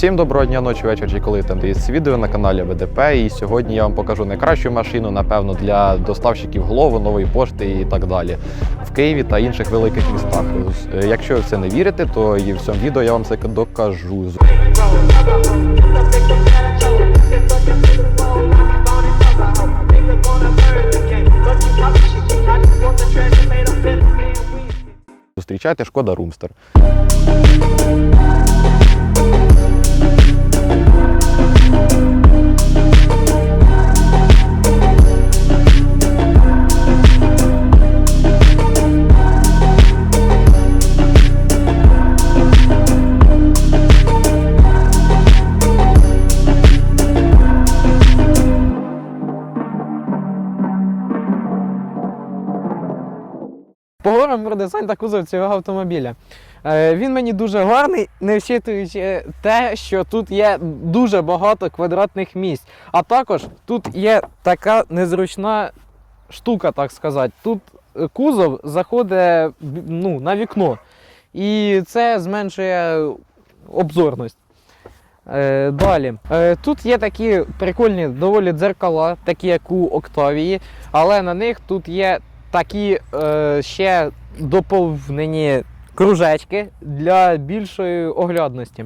Всім доброго дня, ночі, вечір, чи коли там дивіться відео на каналі ВДП. І сьогодні я вам покажу найкращу машину, напевно, для доставщиків голови, нової пошти і так далі в Києві та інших великих містах. Е, Якщо ви в це не вірите, то і в цьому відео я вам це докажу. Зустрічайте шкода Румстер. Поговоримо про дизайн та кузов цього автомобіля. Е, Він мені дуже гарний, не вчитуючи те, що тут є дуже багато квадратних місць. А також тут є така незручна штука, так сказати. Тут е, кузов заходить ну, на вікно. І це зменшує обзорність. Е, далі. Е, тут є такі прикольні доволі дзеркала, такі як у Октавії, але на них тут є такі е, ще доповнені кружечки для більшої оглядності.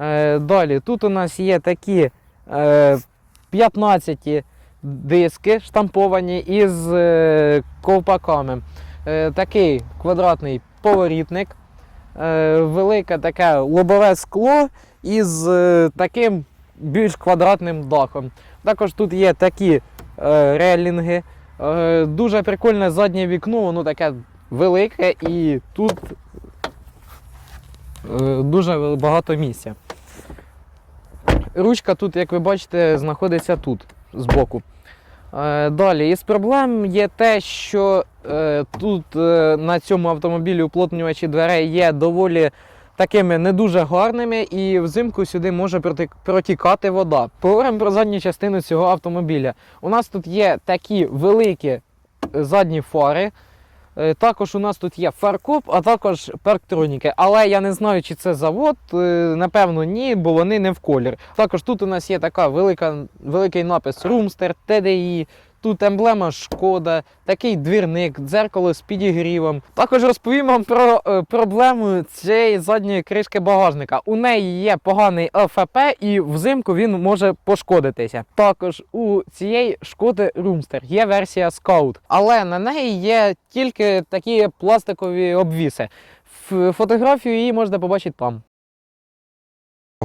Е, далі, тут у нас є такі е, 15 диски штамповані із е, ковпаками. Е, такий квадратний поворітник, е, велике таке лобове скло із е, таким більш квадратним дахом. Також тут є такі е, релінги. Е, Дуже прикольне заднє вікно, воно таке велике і тут е, дуже багато місця. Ручка тут, як ви бачите, знаходиться тут збоку. Е, Далі, із проблем є те, що тут на цьому автомобілі уплотнювачі дверей є доволі такими не дуже гарними, і взимку сюди може протікати вода. Поговоримо про задню частину цього автомобіля. У нас тут є такі великі е, задні фари. Е, Також у нас тут є фаркоп, а також парктроніки. Але я не знаю, чи це завод. е, Напевно, ні, бо вони не в колір. Також тут у нас є така велика, великий напис Румстер, TDI. Тут емблема Шкода, такий двірник, дзеркало з підігрівом. Також розповім вам про е, проблему цієї задньої кришки багажника. У неї є поганий ЛФП і взимку він може пошкодитися. Також у цієї шкоди Румстер є версія Scout, але на неї є тільки такі пластикові обвіси. Фотографію її можна побачити там.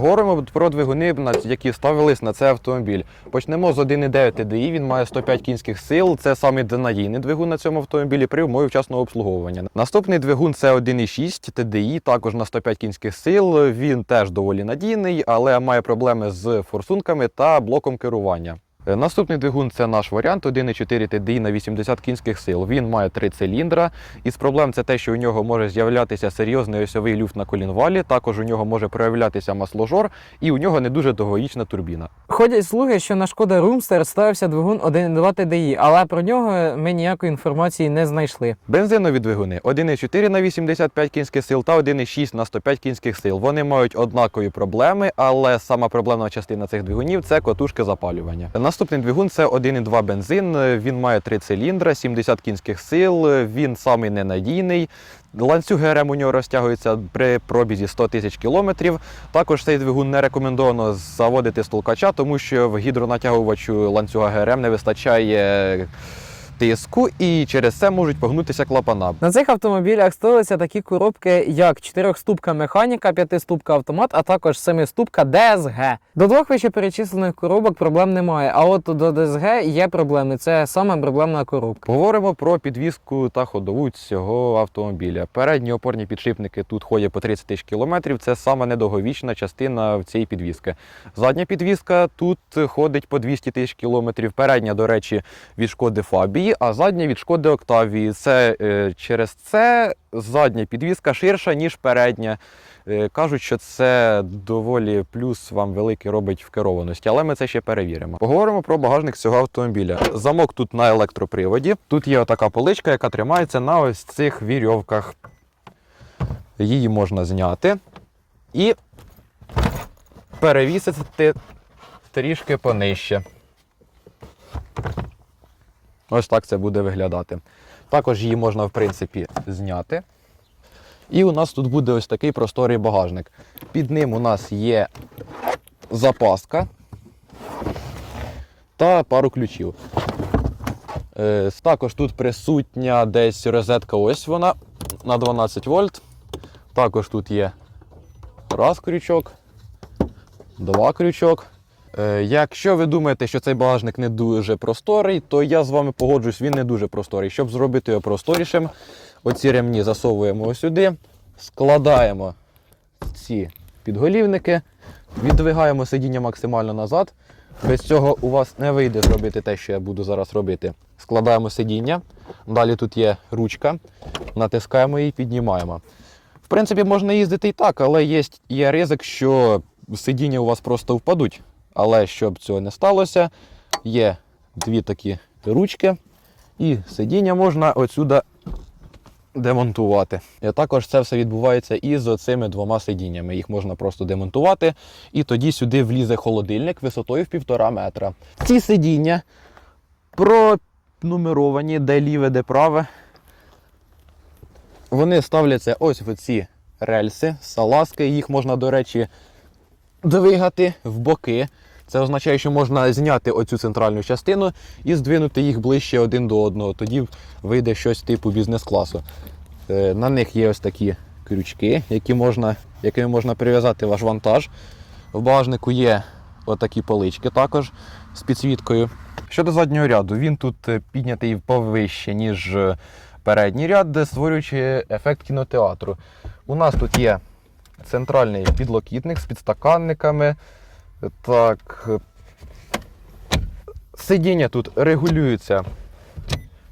Говоримо про двигуни, які ставились на цей автомобіль. Почнемо з 1.9 TDI, він має 105 кінських сил. Це саме надійний двигун на цьому автомобілі при умові вчасного обслуговування. Наступний двигун це 1.6 TDI, також на 105 кінських сил. Він теж доволі надійний, але має проблеми з форсунками та блоком керування. Е, Наступний двигун це наш варіант 1.4 TDI на 80 кінських сил. Він має три циліндра. Із проблем це те, що у нього може з'являтися серйозний осьовий люфт на колінвалі. Також у нього може проявлятися масложор, і у нього не дуже довгоїчна турбіна. Ходять слухи, що на шкода Румстер ставився двигун 1.2 TDI, але про нього ми ніякої інформації не знайшли. Бензинові двигуни 1.4 на 85 кінських сил та 1.6 на 105 кінських сил. Вони мають однакові проблеми, але сама проблемна частина цих двигунів це котушки запалювання. Наступний двигун це 1.2 бензин. Він має три циліндра, 70 кінських сил. Він самий ненадійний. Ланцюг ГРМ у нього розтягується при пробізі 100 тисяч кілометрів. Також цей двигун не рекомендовано заводити з толкача, тому що в гідронатягувачу ланцюга ГРМ не вистачає тиску, і через це можуть погнутися клапана. На цих автомобілях ставилися такі коробки, як 4-ступка механіка, 5-ступка автомат, а також 7-ступка DSG. До двох вищеперечислених коробок проблем немає, а от до DSG є проблеми. Це саме проблемна коробка. Говоримо про підвізку та ходову цього автомобіля. Передні опорні підшипники тут ходять по 30 тисяч кілометрів. Це саме недовговічна частина в цієї підвізки. Задня підвізка тут ходить по 200 тисяч кілометрів. Передня, до речі, від шкоди Фабії, а задня від шкоди Октавії. Це е, через це задня підвізка ширша, ніж передня. Е, Кажуть, що це доволі плюс вам великий робить в керованості, але ми це ще перевіримо. Поговоримо про багажник цього автомобіля. Замок тут на електроприводі. Тут є така поличка, яка тримається на ось цих вірьовках. Її можна зняти і перевісити трішки понижче. Ось так це буде виглядати. Також її можна, в принципі, зняти. І у нас тут буде ось такий просторий багажник. Під ним у нас є запаска та пару ключів. Е, Також тут присутня десь розетка, ось вона на 12 вольт. Також тут є раз крючок, два крючок. Е, Якщо ви думаєте, що цей багажник не дуже просторий, то я з вами погоджуюсь, він не дуже просторий. Щоб зробити його просторішим, оці ремні засовуємо сюди, складаємо ці підголівники, віддвигаємо сидіння максимально назад. Без цього у вас не вийде зробити те, що я буду зараз робити. Складаємо сидіння. Далі тут є ручка, натискаємо її, піднімаємо. В принципі, можна їздити і так, але є, є ризик, що сидіння у вас просто впадуть. Але щоб цього не сталося, є дві такі ручки, і сидіння можна отсюди демонтувати. І також це все відбувається і з оцими двома сидіннями. Їх можна просто демонтувати, і тоді сюди влізе холодильник висотою в півтора метра. Ці сидіння пронумеровані, де ліве, де праве. Вони ставляться ось в ці рельси, салазки. Їх можна, до речі, двигати в боки. Це означає, що можна зняти оцю центральну частину і здвинути їх ближче один до одного. Тоді вийде щось типу бізнес-класу. Е, На них є ось такі крючки, які можна, якими можна прив'язати ваш вантаж. В багажнику є отакі полички також з підсвіткою. Щодо заднього ряду, він тут е, піднятий повище, ніж е, передній ряд, створюючи ефект кінотеатру. У нас тут є центральний підлокітник з підстаканниками. Так. е, Сидіння тут регулюється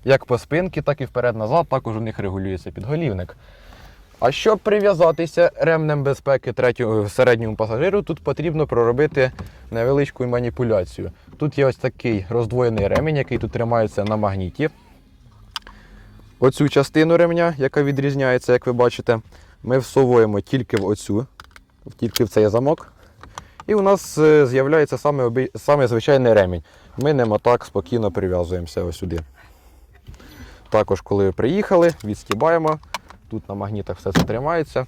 як по спинці, так і вперед-назад. Також у них регулюється підголівник. А щоб прив'язатися ремнем безпеки третього середньому пасажиру, тут потрібно проробити невеличку маніпуляцію. Тут є ось такий роздвоєний ремінь, який тут тримається на магніті. Оцю частину ремня, яка відрізняється, як ви бачите, ми всовуємо тільки в оцю, тільки в цей замок. І у нас е, з'являється саме, обі- саме звичайний ремінь. Ми ним отак спокійно прив'язуємося ось сюди. Також, коли приїхали, відстібаємо. Тут на магнітах все це тримається.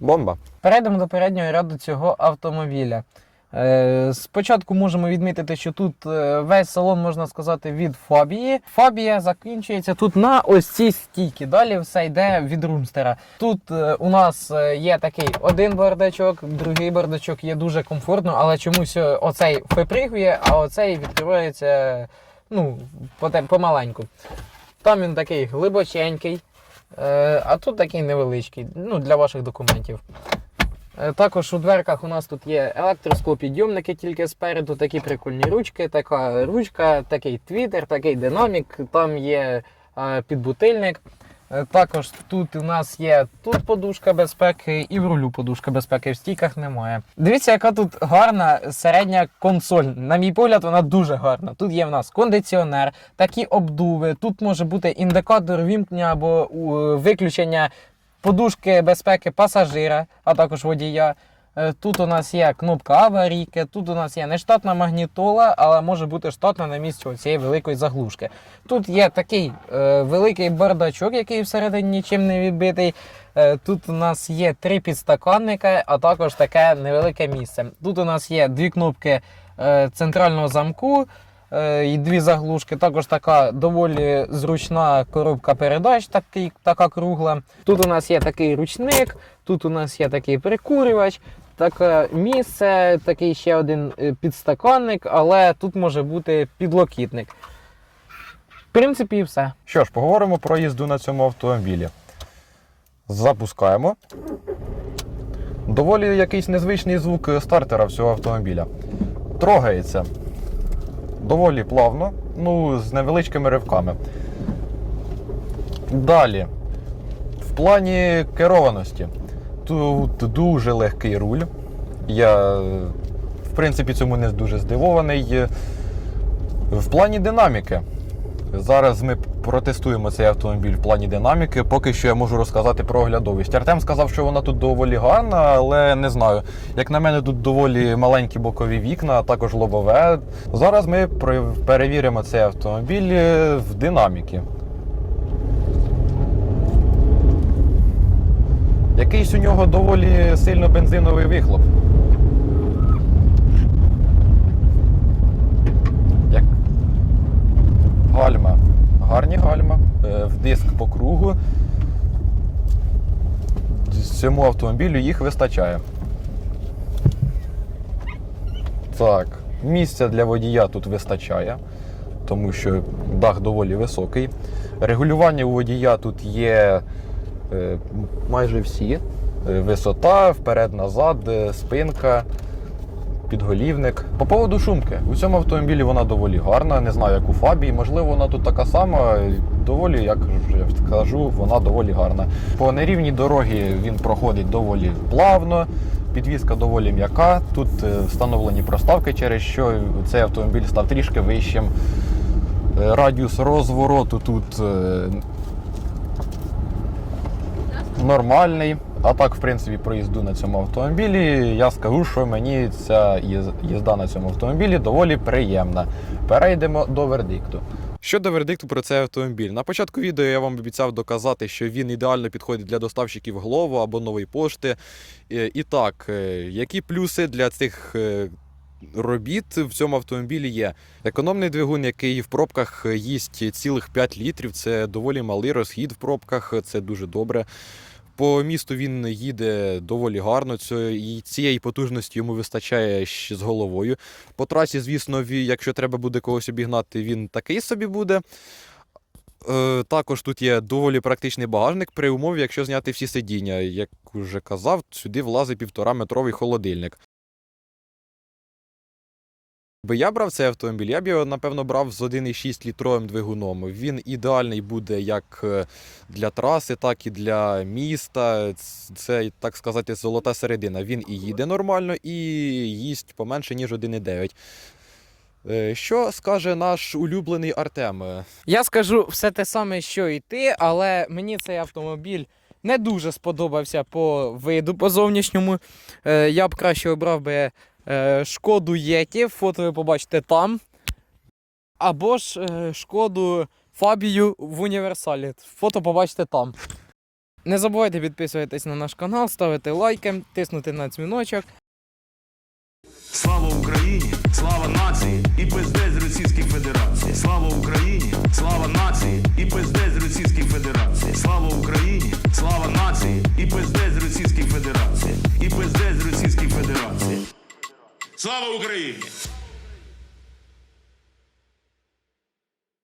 Бомба. Перейдемо до переднього ряду цього автомобіля. Е, Спочатку можемо відмітити, що тут е, весь салон, можна сказати, від фабії. Фабія закінчується тут на ось цій стійці. Далі все йде від румстера. Тут е, у нас є такий один бардачок, другий бардачок є дуже комфортно, але чомусь оцей випригує, а оцей відкривається ну, помаленьку. Там він такий глибоченький, а тут такий невеличкий, ну, для ваших документів. Е, Також у дверках у нас тут є електросклопідйомники тільки спереду, такі прикольні ручки, така ручка, такий твітер, такий динамік, там є е, підбутильник. Е, Також тут у нас є тут подушка безпеки і в рулю подушка безпеки, в стійках немає. Дивіться, яка тут гарна середня консоль. На мій погляд, вона дуже гарна. Тут є в нас кондиціонер, такі обдуви, тут може бути індикатор вімкнення або виключення подушки безпеки пасажира, а також водія. Е, Тут у нас є кнопка аварійки, тут у нас є не штатна магнітола, але може бути штатна на місці цієї великої заглушки. Тут є такий е, великий бардачок, який всередині нічим не відбитий. Е, тут у нас є три підстаканники, а також таке невелике місце. Тут у нас є дві кнопки е, центрального замку. Е, І дві заглушки, також така доволі зручна коробка передач, такий, така кругла. Тут у нас є такий ручник, тут у нас є такий прикурювач, таке місце, такий ще один е, підстаканник, але тут може бути підлокітник. В принципі, і все. Що ж, поговоримо про їзду на цьому автомобілі. Запускаємо. Доволі якийсь незвичний звук стартера всього автомобіля. Трогається доволі плавно, ну, з невеличкими ривками. Далі, в плані керованості, тут дуже легкий руль. Я, в принципі, цьому не дуже здивований. В плані динаміки. Зараз ми протестуємо цей автомобіль в плані динаміки. Поки що я можу розказати про оглядовість. Артем сказав, що вона тут доволі гарна, але не знаю. Як на мене, тут доволі маленькі бокові вікна, а також лобове. Зараз ми перевіримо цей автомобіль е, в динаміки. Якийсь у нього доволі сильно бензиновий вихлоп. Як гальма. Гарні гальма. Е, В диск по кругу. Цьому автомобілю їх вистачає. Так, місця для водія тут вистачає, тому що дах доволі високий. Регулювання у водія тут є е, майже всі. Е, Висота, вперед-назад, е, спинка, підголівник. По поводу шумки. У цьому автомобілі вона доволі гарна. Не знаю, як у Фабії. Можливо, вона тут така сама. Доволі, як вже кажу, вона доволі гарна. По нерівній дорогі він проходить доволі плавно. Підвізка доволі м'яка. Тут е, встановлені проставки, через що цей автомобіль став трішки вищим. Е, Радіус розвороту тут е, нормальний. А так, в принципі, проїзду на цьому автомобілі. Я скажу, що мені ця їзда на цьому автомобілі доволі приємна. Перейдемо до вердикту. Щодо вердикту про цей автомобіль. На початку відео я вам обіцяв доказати, що він ідеально підходить для доставщиків Глово або нової пошти. Е, І так, е, які плюси для цих е, робіт в цьому автомобілі є? Економний двигун, який в пробках їсть цілих 5 літрів, це доволі малий розхід в пробках, це дуже добре. По місту він їде доволі гарно. і Цієї потужності йому вистачає ще з головою. По трасі, звісно, якщо треба буде когось обігнати, він такий собі буде. Е, Також тут є доволі практичний багажник при умові, якщо зняти всі сидіння. Як уже казав, сюди влазить півтора-метровий холодильник. Би я брав цей автомобіль, я б його, напевно, брав з 1,6 літровим двигуном. Він ідеальний буде як е, для траси, так і для міста. Це, так сказати, золота середина. Він і їде нормально, і їсть поменше, ніж 1,9. Е, Що скаже наш улюблений Артем? Я скажу все те саме, що і ти, але мені цей автомобіль не дуже сподобався по виду, по зовнішньому. Е, я б краще обрав би шкоду Єті, фото ви побачите там. Або ж е, шкоду Фабію в універсалі. Фото побачите там. Не забувайте підписуватись на наш канал, ставити лайки, тиснути на дзвіночок. Слава Україні, слава нації і пиздець Російській Федерації. Слава Україні, слава нації і пиздець Російській Федерації. Слава Україні, слава нації і пиздець Російській Федерації. І пиздець Російській Федерації. Слава Україні!